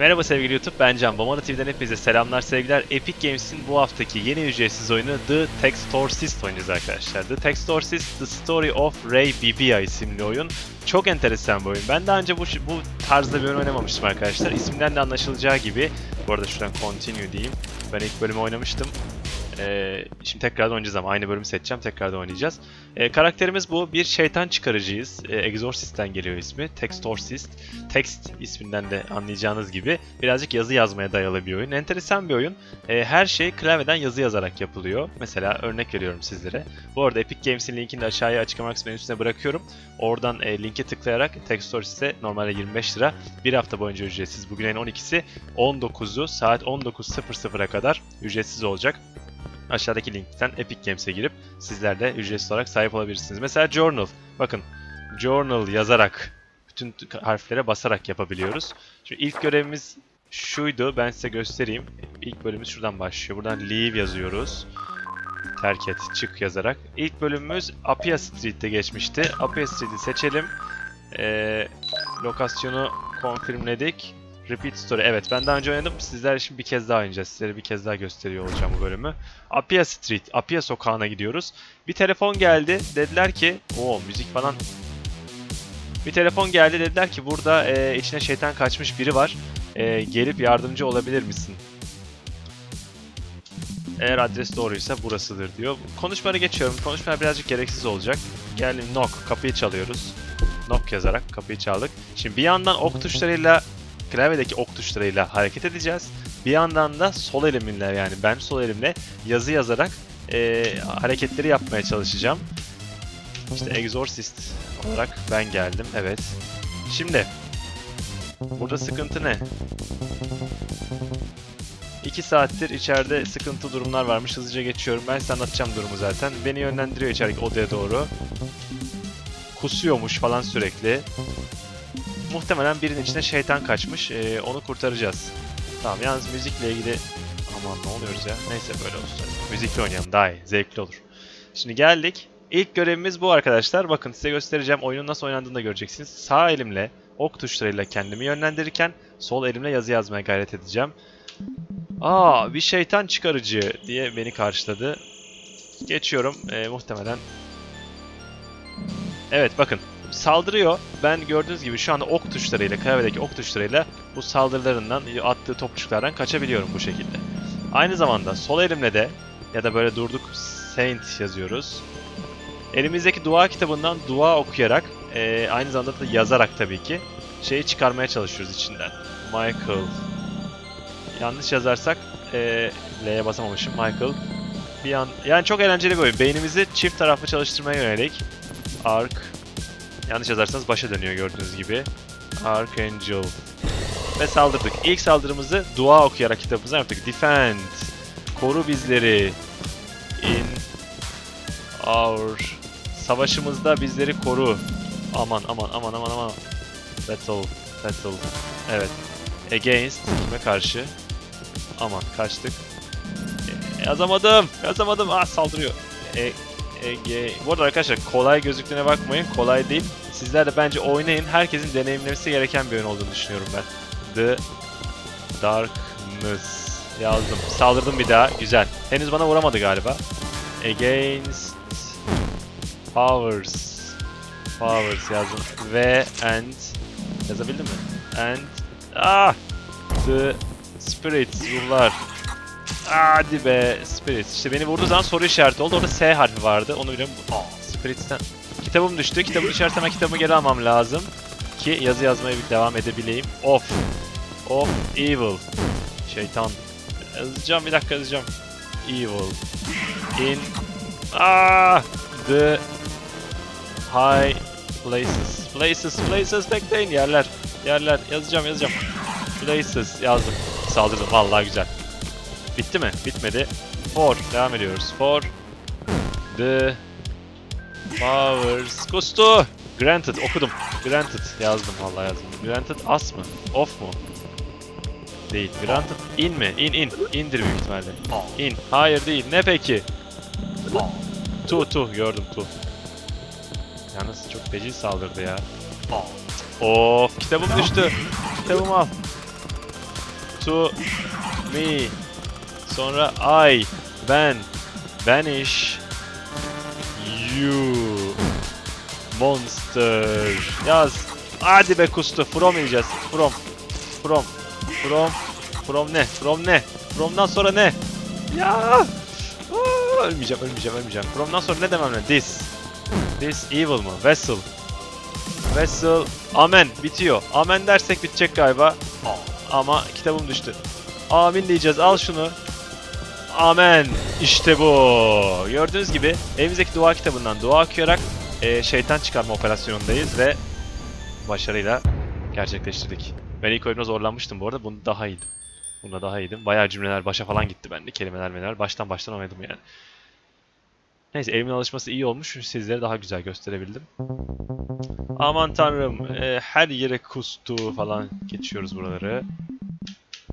Merhaba sevgili YouTube, ben Can. Bomara TV'den hepinize selamlar, sevgiler. Epic Games'in bu haftaki yeni ücretsiz oyunu The Textorcist oynayacağız arkadaşlar. The Textorcist, The Story of Ray Bibia isimli oyun. Çok enteresan bir oyun. Ben daha önce bu, bu tarzda bir oyun oynamamıştım arkadaşlar. İsminden de anlaşılacağı gibi, bu arada şuradan continue diyeyim. Ben ilk bölümü oynamıştım. Ee, şimdi tekrardan oynayacağız ama aynı bölümü seçeceğim, tekrardan oynayacağız. Ee, karakterimiz bu. Bir şeytan çıkarıcıyız. Ee, Exorcist'ten geliyor ismi. Textorcist. Text isminden de anlayacağınız gibi birazcık yazı yazmaya dayalı bir oyun. Enteresan bir oyun. Ee, her şey klavyeden yazı yazarak yapılıyor. Mesela örnek veriyorum sizlere. Bu arada Epic Games'in linkini de aşağıya açıklama kısmının üstüne bırakıyorum. Oradan e, linke tıklayarak Textorcist'e normalde 25 lira bir hafta boyunca ücretsiz. Bugün en 12'si 19'u saat 19.00'a kadar ücretsiz olacak. Aşağıdaki linkten Epic Games'e girip sizler de ücretsiz olarak sahip olabilirsiniz. Mesela Journal. Bakın Journal yazarak bütün harflere basarak yapabiliyoruz. Şimdi ilk görevimiz şuydu. Ben size göstereyim. İlk bölümümüz şuradan başlıyor. Buradan leave yazıyoruz. Terk et, çık yazarak. İlk bölümümüz Apia Street'te geçmişti. Apia Street'i seçelim. Ee, lokasyonu konfirmledik. Repeat Story. Evet ben daha önce oynadım. Sizler için bir kez daha oynayacağız. Sizlere bir kez daha gösteriyor olacağım bu bölümü. Apia Street, Apia sokağına gidiyoruz. Bir telefon geldi. Dediler ki, o müzik falan. Bir telefon geldi. Dediler ki burada e, içine şeytan kaçmış biri var. E, gelip yardımcı olabilir misin? Eğer adres doğruysa burasıdır diyor. Konuşmaları geçiyorum. Konuşmalar birazcık gereksiz olacak. Geldim knock. Kapıyı çalıyoruz. Knock yazarak kapıyı çaldık. Şimdi bir yandan ok tuşlarıyla klavyedeki ok tuşlarıyla hareket edeceğiz. Bir yandan da sol elimle yani ben sol elimle yazı yazarak e, hareketleri yapmaya çalışacağım. İşte Exorcist olarak ben geldim. Evet. Şimdi burada sıkıntı ne? 2 saattir içeride sıkıntı durumlar varmış. Hızlıca geçiyorum. Ben size anlatacağım durumu zaten. Beni yönlendiriyor içerideki odaya doğru. Kusuyormuş falan sürekli. Muhtemelen birinin içine şeytan kaçmış. Ee, onu kurtaracağız. Tamam yalnız müzikle ilgili... Aman ne oluyoruz ya? Neyse böyle olsun. Müzikle oynayalım daha iyi. Zevkli olur. Şimdi geldik. İlk görevimiz bu arkadaşlar. Bakın size göstereceğim. Oyunun nasıl oynandığını da göreceksiniz. Sağ elimle ok tuşlarıyla kendimi yönlendirirken sol elimle yazı yazmaya gayret edeceğim. Aa bir şeytan çıkarıcı diye beni karşıladı. Geçiyorum. Ee, muhtemelen. Evet bakın saldırıyor. Ben gördüğünüz gibi şu anda ok tuşlarıyla, klavyedeki ok tuşlarıyla bu saldırılarından, attığı topçuklardan kaçabiliyorum bu şekilde. Aynı zamanda sol elimle de ya da böyle durduk Saint yazıyoruz. Elimizdeki dua kitabından dua okuyarak, e, aynı zamanda da yazarak tabii ki şeyi çıkarmaya çalışıyoruz içinden. Michael. Yanlış yazarsak e, L'ye basamamışım. Michael. Bir an, yani çok eğlenceli bir oyun. Beynimizi çift taraflı çalıştırmaya yönelik. Ark, Yanlış yazarsanız başa dönüyor gördüğünüz gibi. Archangel. Ve saldırdık. İlk saldırımızı dua okuyarak kitabımıza yaptık. Defend. Koru bizleri. In our. Savaşımızda bizleri koru. Aman aman aman aman aman. Battle. Battle. Evet. Against. Kime karşı? Aman kaçtık. E, yazamadım. Yazamadım. Ah saldırıyor. E, Ege... Bu arada arkadaşlar kolay gözüktüğüne bakmayın. Kolay değil. Sizler de bence oynayın. Herkesin deneyimlemesi gereken bir oyun olduğunu düşünüyorum ben. The Darkness yazdım. Saldırdım bir daha. Güzel. Henüz bana vuramadı galiba. Against Powers. Powers yazdım. Ve and yazabildim mi? And ah the spirits ruhlar. Hadi be Spirits. İşte beni vurduğu zaman soru işareti oldu. Orada S harfi vardı. Onu biliyorum. Aa, Spirits'ten. Kitabım düştü. Kitabı düşersem kitabımı geri almam lazım. Ki yazı yazmaya bir devam edebileyim. Of. Of evil. Şeytan. Yazacağım bir dakika yazacağım. Evil. In. Ah. The. High places. Places. Places bekleyin. Yerler. Yerler. Yazacağım yazacağım. Places yazdım. Saldırdım. Vallahi güzel. Bitti mi? Bitmedi. For. Devam ediyoruz. For. The. Powers. Kustu. Granted. Okudum. Granted. Yazdım. Vallahi yazdım. Granted as mı? Off mu? Değil. Granted in mi? In in. İndir büyük ihtimalle. In. Hayır değil. Ne peki? Tu tu. Gördüm tu. Yalnız çok feci saldırdı ya. Of kitabım düştü. Kitabımı al. To me. Sonra I, ben, vanish, you, monster. Yaz. Hadi be kustu. From yiyeceğiz. From. From. From. From ne? From ne? From'dan sonra ne? Ya! Aa, ölmeyeceğim, ölmeyeceğim, ölmeyeceğim. From'dan sonra ne demem lazım? This. This evil mı? Vessel. Vessel. Amen. Bitiyor. Amen dersek bitecek galiba. Ama kitabım düştü. Amin diyeceğiz. Al şunu. Amen. İşte bu. Gördüğünüz gibi evimizdeki dua kitabından dua okuyarak e, şeytan çıkarma operasyonundayız ve başarıyla gerçekleştirdik. Ben ilk oyunda zorlanmıştım bu arada. Bunu daha iyiydim. Bunda daha iyiydim. Bayağı cümleler başa falan gitti bende. Kelimeler meneler. Baştan baştan oynadım yani. Neyse evimin alışması iyi olmuş. Sizlere daha güzel gösterebildim. Aman tanrım. e, her yere kustu falan. Geçiyoruz buraları.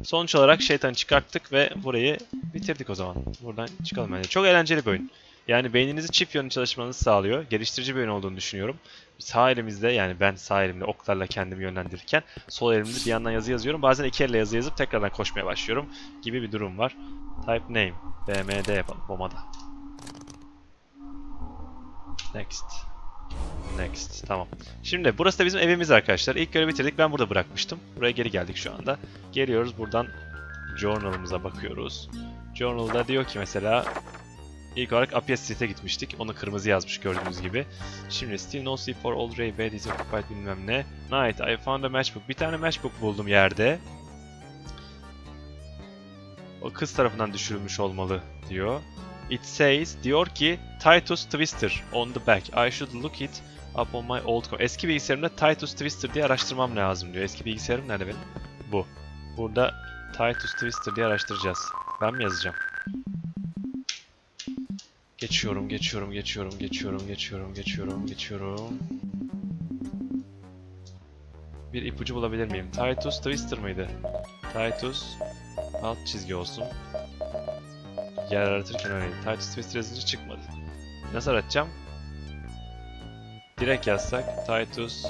Sonuç olarak şeytan çıkarttık ve burayı bitirdik o zaman. Buradan çıkalım bence. Çok eğlenceli bir oyun. Yani beyninizi çift yönlü çalışmanızı sağlıyor. Geliştirici bir oyun olduğunu düşünüyorum. Sağ elimizde yani ben sağ elimle oklarla kendimi yönlendirirken sol elimde bir yandan yazı yazıyorum. Bazen iki elle yazı yazıp tekrardan koşmaya başlıyorum gibi bir durum var. Type name. BMD yapalım. Bomada. Next. Next. Tamam. Şimdi burası da bizim evimiz arkadaşlar. İlk görevi bitirdik. Ben burada bırakmıştım. Buraya geri geldik şu anda. Geliyoruz buradan journal'ımıza bakıyoruz. Journal'da diyor ki mesela ilk olarak Apia Street'e gitmiştik. Onu kırmızı yazmış gördüğünüz gibi. Şimdi still no sleep for old Ray bed is occupied bilmem ne. Night I found a matchbook. Bir tane matchbook buldum yerde. O kız tarafından düşürülmüş olmalı diyor. It says diyor ki Titus Twister on the back. I should look it up on my old co- Eski bilgisayarımda Titus Twister diye araştırmam lazım diyor. Eski bilgisayarım nerede benim? Bu. Burada Titus Twister diye araştıracağız. Ben mi yazacağım? Geçiyorum, geçiyorum, geçiyorum, geçiyorum, geçiyorum, geçiyorum, geçiyorum. Bir ipucu bulabilir miyim? Titus Twister mıydı? Titus alt çizgi olsun. Yer aratırken öyle. Titus Twister yazınca çıkmadı. Nasıl aratacağım? Direkt yazsak Titus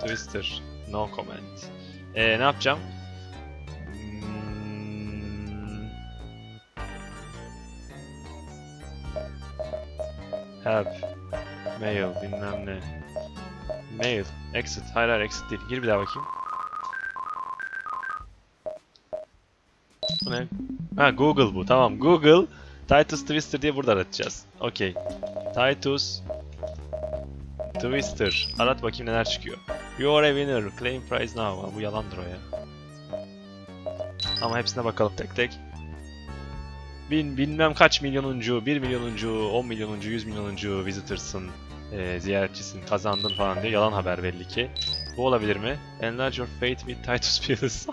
Twister no comment. Ee, ne yapacağım? Hmm. Help. Mail bilmem ne. Mail. Exit. Hayır hayır exit değil. Gir bir daha bakayım. Bu ne? Ha Google bu. Tamam Google. Titus Twister diye burada aratacağız. Okey. Titus Twister. Arat bakayım neler çıkıyor. You are a winner. Claim prize now. Ha, Bu yalandır o ya. Ama hepsine bakalım tek tek. Bin, bilmem kaç milyonuncu, 1 milyonuncu, 10 milyonuncu, 100 milyonuncu visitors'ın, e, ziyaretçisin, kazandın falan diyor. Yalan haber belli ki. Bu olabilir mi? Enlarge your fate with Titus.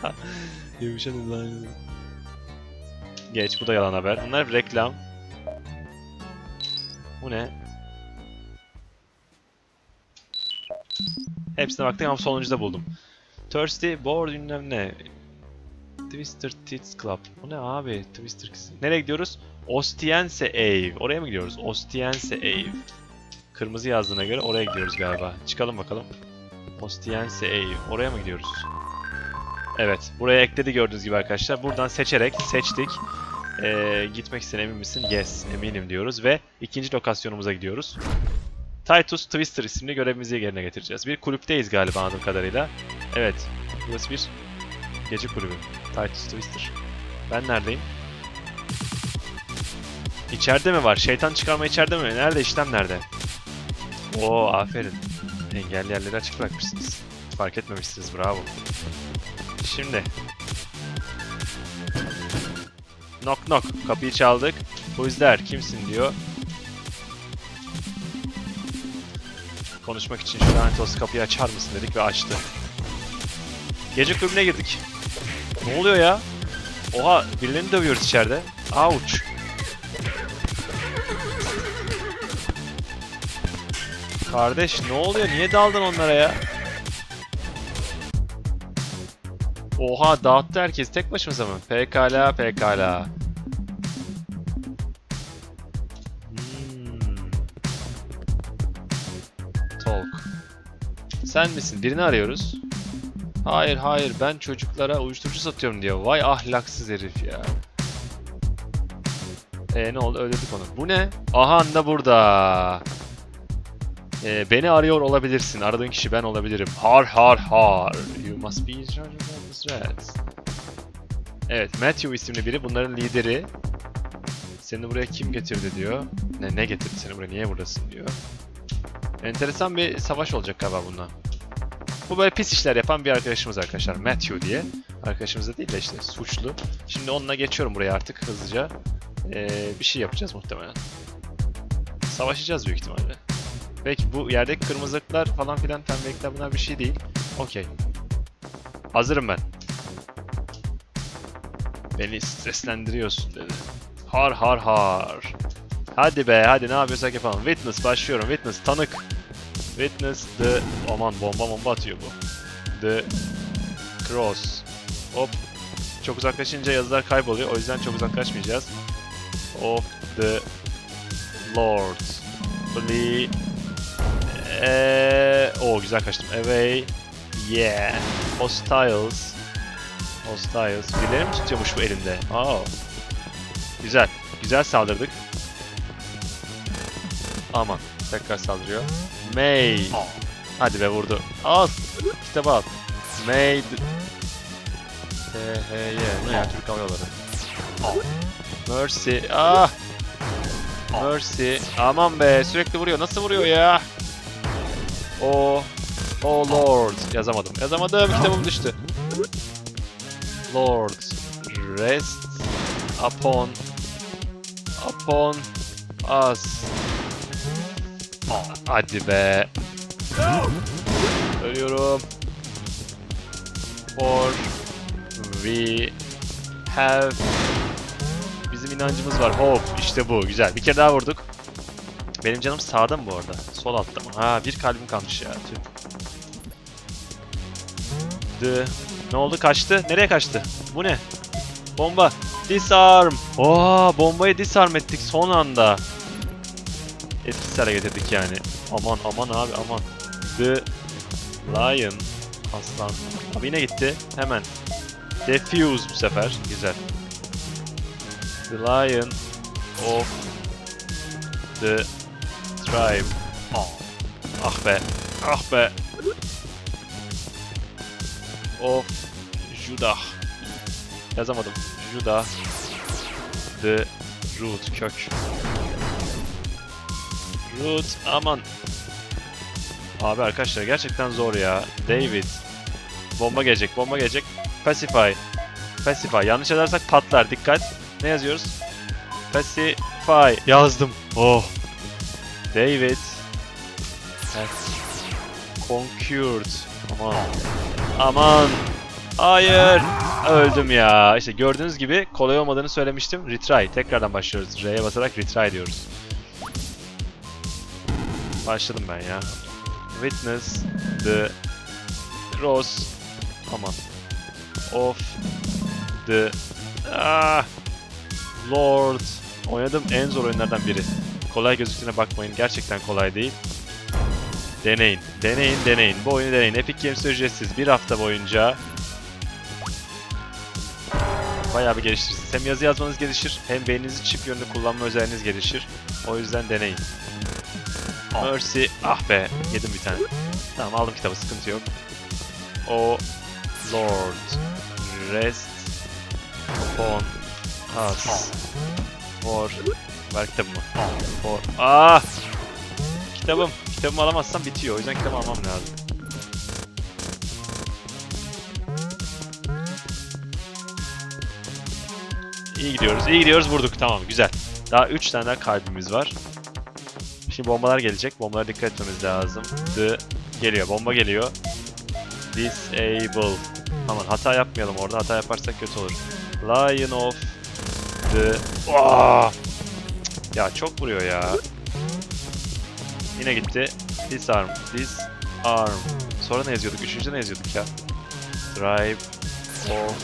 Yumuşadın lan. Geç bu da yalan haber. Bunlar reklam. Bu ne? Hepsine baktım ama sonuncu da buldum. Thirsty Board bilmem ne. Twister Tits Club. Bu ne abi? Twister. Nereye gidiyoruz? Ostiense Ave. Oraya mı gidiyoruz? Ostiense Ave. Kırmızı yazdığına göre oraya gidiyoruz galiba. Çıkalım bakalım. Ostiense Ave. Oraya mı gidiyoruz? Evet. Buraya ekledi gördüğünüz gibi arkadaşlar. Buradan seçerek seçtik. Ee, gitmek isteyen emin misin? Yes. Eminim diyoruz ve ikinci lokasyonumuza gidiyoruz. Titus Twister isimli görevimizi yerine getireceğiz. Bir kulüpteyiz galiba anladığım kadarıyla. Evet. Burası bir gece kulübü. Titus Twister. Ben neredeyim? İçeride mi var? Şeytan çıkarma içeride mi? Nerede? İşlem nerede? Oo aferin. Engelli yerleri açık bırakmışsınız. Fark etmemişsiniz. Bravo. Şimdi. Knock knock. Kapıyı çaldık. Who's there? Kimsin diyor. Konuşmak için şu olası kapıyı açar mısın dedik ve açtı. Gece kulübüne girdik. Ne oluyor ya? Oha birilerini dövüyoruz içeride. Ouch. Kardeş ne oluyor? Niye daldın onlara ya? Oha dağıttı herkes tek başımıza mı? Pekala pekala. Hmm. Talk. Sen misin? Birini arıyoruz. Hayır hayır ben çocuklara uyuşturucu satıyorum diyor. Vay ahlaksız herif ya. E ne oldu öldürdük onu. Bu ne? Aha da burada. E, beni arıyor olabilirsin. Aradığın kişi ben olabilirim. Har har har. You must be rats. Evet Matthew isimli biri bunların lideri. Seni buraya kim getirdi diyor. Ne, ne getirdi seni buraya niye buradasın diyor. Enteresan bir savaş olacak galiba bundan. Bu böyle pis işler yapan bir arkadaşımız arkadaşlar. Matthew diye. Arkadaşımız da değil de işte suçlu. Şimdi onunla geçiyorum buraya artık hızlıca. Ee, bir şey yapacağız muhtemelen. Savaşacağız büyük ihtimalle. Belki bu yerdeki kırmızılıklar falan filan pembelikler bunlar bir şey değil. Okey. Hazırım ben. Beni streslendiriyorsun dedi. Har har har. Hadi be hadi ne yapıyorsak yapalım. Witness başlıyorum. Witness tanık. Witness the... Aman bomba bomba atıyor bu. The cross. Hop. Çok uzaklaşınca yazılar kayboluyor. O yüzden çok uzaklaşmayacağız. Of the Lord. Flee. Eee... Oo güzel kaçtım. Away. Yeah. Hostiles. Hostiles. Birileri mi tutuyormuş bu elinde? Aa. Güzel. Güzel saldırdık. Aman. Tekrar saldırıyor. May. Hadi be vurdu. Al. Kitabı al. May. THY. Ne ya Türk Hava. Mercy. Ah. Mercy. Aman be sürekli vuruyor. Nasıl vuruyor ya? O. Oh Lord. Yazamadım. Yazamadım. Kitabım düştü. Lord. Rest upon upon us. Hadi be. Ölüyorum. For we have Bizim inancımız var. Hop işte bu. Güzel. Bir kere daha vurduk. Benim canım sağda mı bu arada? Sol altta mı? Ha bir kalbim kalmış ya. Tüh. The... Ne oldu? Kaçtı. Nereye kaçtı? Bu ne? Bomba. Disarm. Oo, bombayı disarm ettik son anda. Etkisiz hale getirdik yani. Aman aman abi aman. The Lion. Aslan. Abi yine gitti. Hemen. Defuse bu sefer. Güzel. The Lion of the Tribe. Ah be. Ah be. Of Judah. Yazamadım. Judah. The Root. Kök. Root. Aman. Abi arkadaşlar gerçekten zor ya. David. Bomba gelecek. Bomba gelecek. Pacify. Pacify. Yanlış yazarsak patlar. Dikkat. Ne yazıyoruz? Pacify. Yazdım. Oh. David. Has conquered. Aman. Aman. Hayır. Öldüm ya. İşte gördüğünüz gibi kolay olmadığını söylemiştim. Retry. Tekrardan başlıyoruz. R'ye basarak retry diyoruz. Başladım ben ya. Witness the cross. Aman. Of the ah, Lord. Oynadığım en zor oyunlardan biri. Kolay gözüktüğüne bakmayın. Gerçekten kolay değil. Deneyin. Deneyin, deneyin. Bu oyunu deneyin. Epic Games ücretsiz. Bir hafta boyunca bayağı bir geliştirirsiniz. Hem yazı yazmanız gelişir, hem beyninizi çip yönlü kullanma özelliğiniz gelişir. O yüzden deneyin. Mercy. Ah be. Yedim bir tane. Tamam aldım kitabı. Sıkıntı yok. O Lord. Rest upon us. For. Ver kitabımı. For. Ah! Kitabım. Kitabımı alamazsam bitiyor. O yüzden kitabı almam lazım. İyi gidiyoruz. iyi gidiyoruz. Vurduk. Tamam. Güzel. Daha 3 tane daha kalbimiz var. Şimdi bombalar gelecek. Bombalara dikkat etmemiz lazım. The geliyor. Bomba geliyor. Disable. Aman hata yapmayalım orada. Hata yaparsak kötü olur. Lion of the... Aa! Ya çok vuruyor ya. Yine gitti. Disarm. Disarm. Sonra ne yazıyorduk? Üçüncüde ne yazıyorduk ya? Drive of...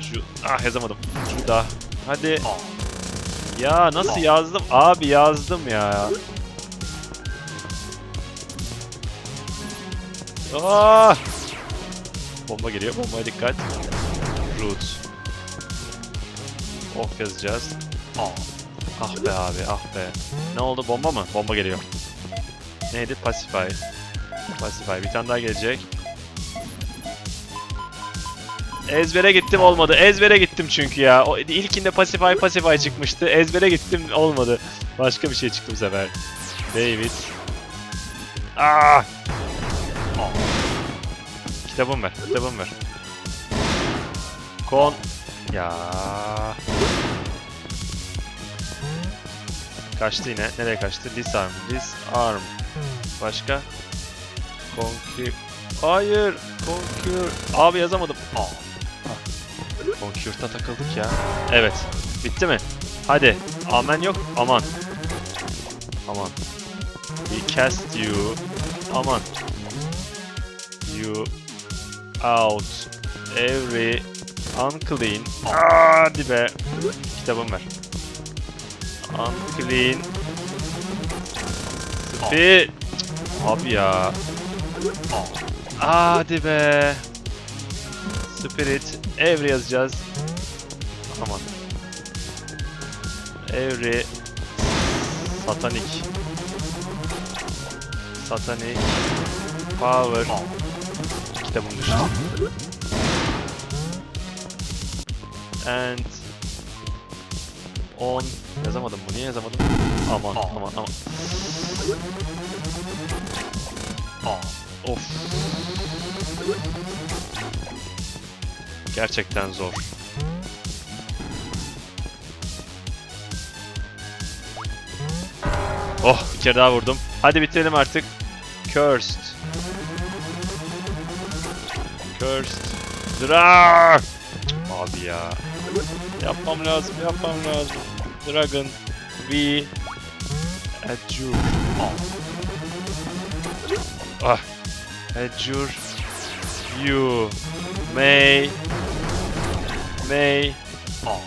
Ju... Ah yazamadım. Judah. Hadi. Ya nasıl yazdım? Abi yazdım ya. Ah! Bomba geliyor. Bombaya dikkat. Root. Ok yazacağız. Aa. Ah be abi ah be. Ne oldu bomba mı? Bomba geliyor. Neydi? Pacify. Pacify. Bir tane daha gelecek. Ezbere gittim olmadı. Ezbere gittim çünkü ya. O ilkinde Pacify Pacify çıkmıştı. Ezbere gittim olmadı. Başka bir şey çıktı bu sefer. David. Ah! Oh. Kitabımı ver. Kitabımı ver. Kon. Ya. Kaçtı yine. Nereye kaçtı? Disarm. Disarm. Başka? Conquer. Hayır. Conquer. Abi yazamadım. Aa. Conquer'da takıldık ya. Evet. Bitti mi? Hadi. Amen yok. Aman. Aman. We cast you. Aman. You out every unclean. Hadi be. Kitabımı ver. Unclean. Spirit. Abi ya. Hadi be. Spirit. Every yazacağız. Aman. Every. Satanik. Satanik. Power. Kitabım düştü. And on yazamadım bu niye yazamadım? Aman aman aman. Of. Gerçekten zor. Oh bir kere daha vurdum. Hadi bitirelim artık. Cursed. Cursed. Dra! Abi ya. Yapmam lazım, yapmam lazım. Dragon. We. Adjure. Ah. Adjure. You. May. May. Ah.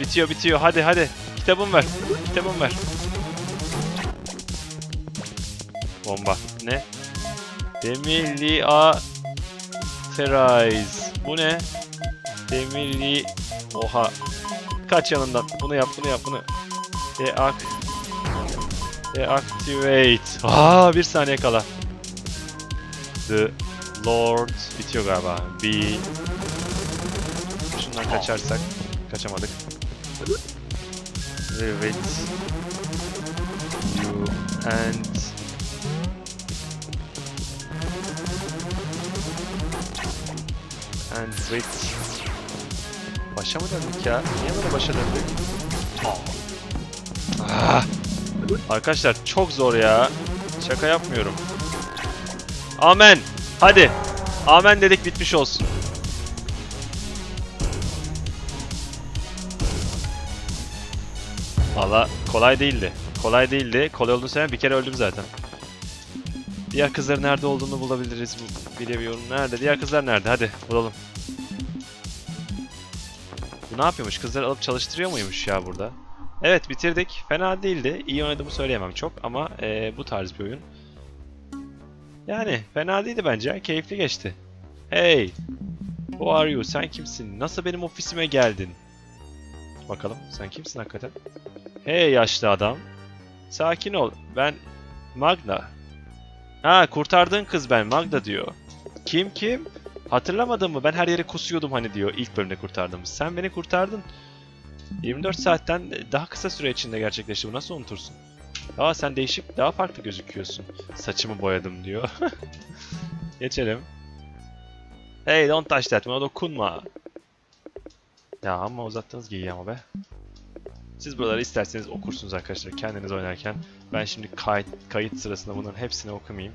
Bitiyor, bitiyor. Hadi, hadi. Kitabımı ver. Kitabımı ver. Bomba. Ne? Demilia Terize. Bu ne? Demili... Oha. Kaç yanından. Bunu yap, bunu yap, bunu. Deak... Deactivate. Aa, bir saniye kala. The Lord bitiyor galiba. B. Şundan kaçarsak. Kaçamadık. Rivet. You and and with Başa mı döndük ya? Niye böyle başa döndük? Ah. Arkadaşlar çok zor ya. Şaka yapmıyorum. Amen. Hadi. Amen dedik bitmiş olsun. Valla kolay değildi. Kolay değildi. Kolay olduğunu söyleyeyim bir kere öldüm zaten. Diğer kızların nerede olduğunu bulabiliriz. Bilemiyorum. Nerede? Diğer kızlar nerede? Hadi bulalım. Bu ne yapıyormuş? Kızları alıp çalıştırıyor muymuş ya burada? Evet bitirdik. Fena değildi. İyi oynadığımı söyleyemem çok ama eee, bu tarz bir oyun. Yani fena değildi bence. Keyifli geçti. Hey! Who are you? Sen kimsin? Nasıl benim ofisime geldin? Bakalım sen kimsin hakikaten? Hey yaşlı adam. Sakin ol. Ben Magna. Ha kurtardığın kız ben Magda diyor. Kim kim? Hatırlamadın mı? Ben her yere kusuyordum hani diyor ilk bölümde kurtardığımız. Sen beni kurtardın. 24 saatten daha kısa süre içinde gerçekleşti. Bu nasıl unutursun? Aa sen değişik, daha farklı gözüküyorsun. Saçımı boyadım diyor. Geçelim. Hey don't touch that. Buna dokunma. Ya ama uzattınız giyi ama be. Siz buraları isterseniz okursunuz arkadaşlar kendiniz oynarken. Ben şimdi kayıt, kayıt sırasında bunların hepsini okumayayım.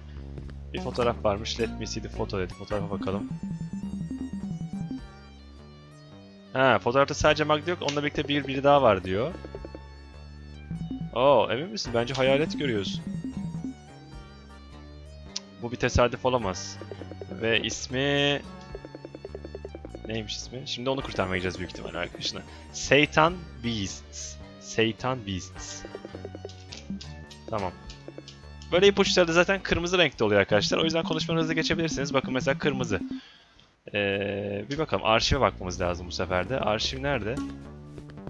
Bir fotoğraf varmış. Let me see the photo dedi. Fotoğrafa bakalım. Ha, fotoğrafta sadece Magda yok. Onunla birlikte bir biri daha var diyor. Oo, emin misin? Bence hayalet görüyorsun. Bu bir tesadüf olamaz. Ve ismi... Neymiş ismi? Şimdi onu kurtarmaya gideceğiz büyük ihtimalle arkadaşına. Satan Beasts. Satan Beasts. Tamam. Böyle ipuçları da zaten kırmızı renkte oluyor arkadaşlar. O yüzden konuşmanı hızlı geçebilirsiniz. Bakın mesela kırmızı. Ee, bir bakalım arşive bakmamız lazım bu sefer de. Arşiv nerede?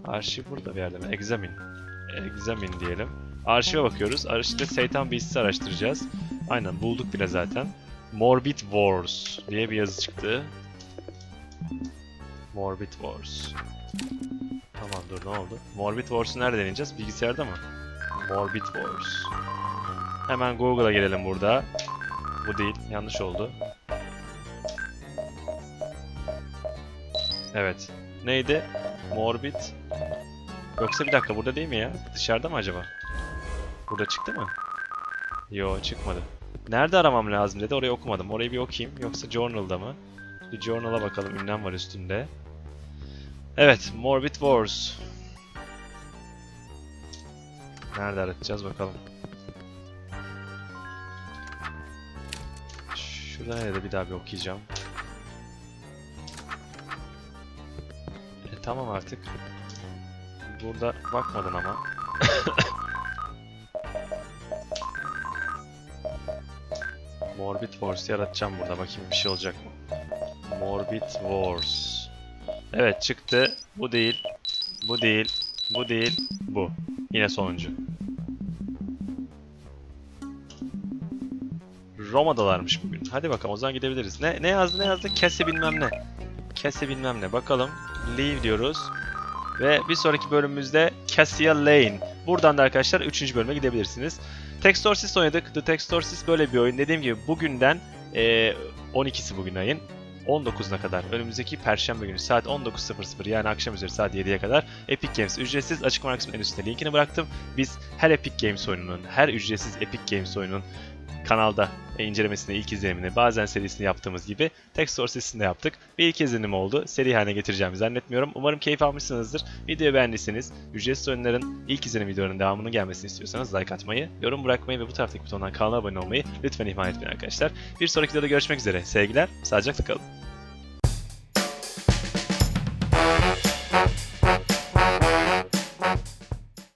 Arşiv burada bir yerde mi? Examine. Examine diyelim. Arşive bakıyoruz. Arşivde Satan Beasts'i araştıracağız. Aynen bulduk bile zaten. Morbid Wars diye bir yazı çıktı. Morbid Wars. Tamam dur ne oldu? Morbid Wars'u nerede deneyeceğiz? Bilgisayarda mı? Morbid Wars. Hemen Google'a girelim burada. Bu değil. Yanlış oldu. Evet. Neydi? Morbid. Yoksa bir dakika burada değil mi ya? Dışarıda mı acaba? Burada çıktı mı? Yo çıkmadı. Nerede aramam lazım dedi. Orayı okumadım. Orayı bir okuyayım. Yoksa Journal'da mı? Bir Journal'a bakalım. Ünlem var üstünde. Evet. Morbid Wars. Nerede aratacağız bakalım. Nerede bir daha bir okuyacağım. E, tamam artık. Burada bakmadın ama. Morbid Wars yaratacağım burada. Bakayım bir şey olacak mı? Morbid Wars. Evet çıktı. Bu değil. Bu değil. Bu değil. Bu. Yine sonuncu. Roma'dalarmış bugün. Hadi bakalım o zaman gidebiliriz. Ne, ne yazdı ne yazdı? Kese bilmem ne. Kese bilmem ne. Bakalım. Leave diyoruz. Ve bir sonraki bölümümüzde Cassia Lane. Buradan da arkadaşlar 3. bölüme gidebilirsiniz. Textorsis oynadık. The Textorsis böyle bir oyun. Dediğim gibi bugünden eee 12'si bugün ayın. 19'una kadar önümüzdeki perşembe günü saat 19.00 yani akşam üzeri saat 7'ye kadar Epic Games ücretsiz açıklama kısmının en üstünde linkini bıraktım. Biz her Epic Games oyununun, her ücretsiz Epic Games oyunun kanalda incelemesini, ilk izlenimini, bazen serisini yaptığımız gibi Textor sesinde yaptık. Bir ilk izlenim oldu. Seri haline getireceğimi zannetmiyorum. Umarım keyif almışsınızdır. Videoyu beğendiyseniz, ücretsiz oyunların ilk izlenim videolarının devamının gelmesini istiyorsanız like atmayı, yorum bırakmayı ve bu taraftaki butondan kanala abone olmayı lütfen ihmal etmeyin arkadaşlar. Bir sonraki videoda görüşmek üzere. Sevgiler, sağlıcakla kalın.